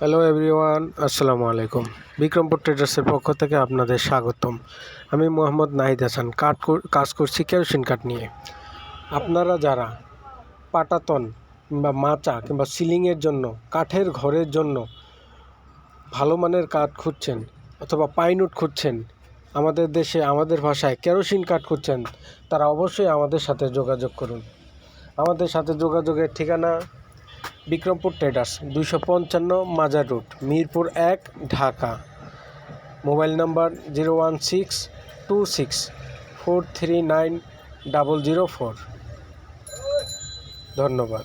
Hello everyone আসসালামু আলাইকুম। বিক্রমপুর ট্রেডার্সের পক্ষ থেকে আপনাদের স্বাগতম। আমি মোহাম্মদ নাহিদ হাসান, কাঠ কাজ করছি কেরোসিন কাঠ নিয়ে। আপনারা যারা পাটাতন কিংবা মাচা কিংবা সিলিংয়ের জন্য, কাঠের ঘরের জন্য ভালো মানের কাঠ খুঁজছেন অথবা পাইনুট খুঁজছেন, আমাদের দেশে, আমাদের ভাষায় কেরোসিন কাঠ খুঁজছেন, তারা অবশ্যই আমাদের সাথে যোগাযোগ করুন। আমাদের সাথে যোগাযোগের ঠিকানা বিক্রমপুর ট্রেডার্স, দুইশো পঞ্চান্ন মাজার রোড মিরপুর এক, Dhaka. Mobile number zero one six two six four three nine double zero four. ধন্যবাদ।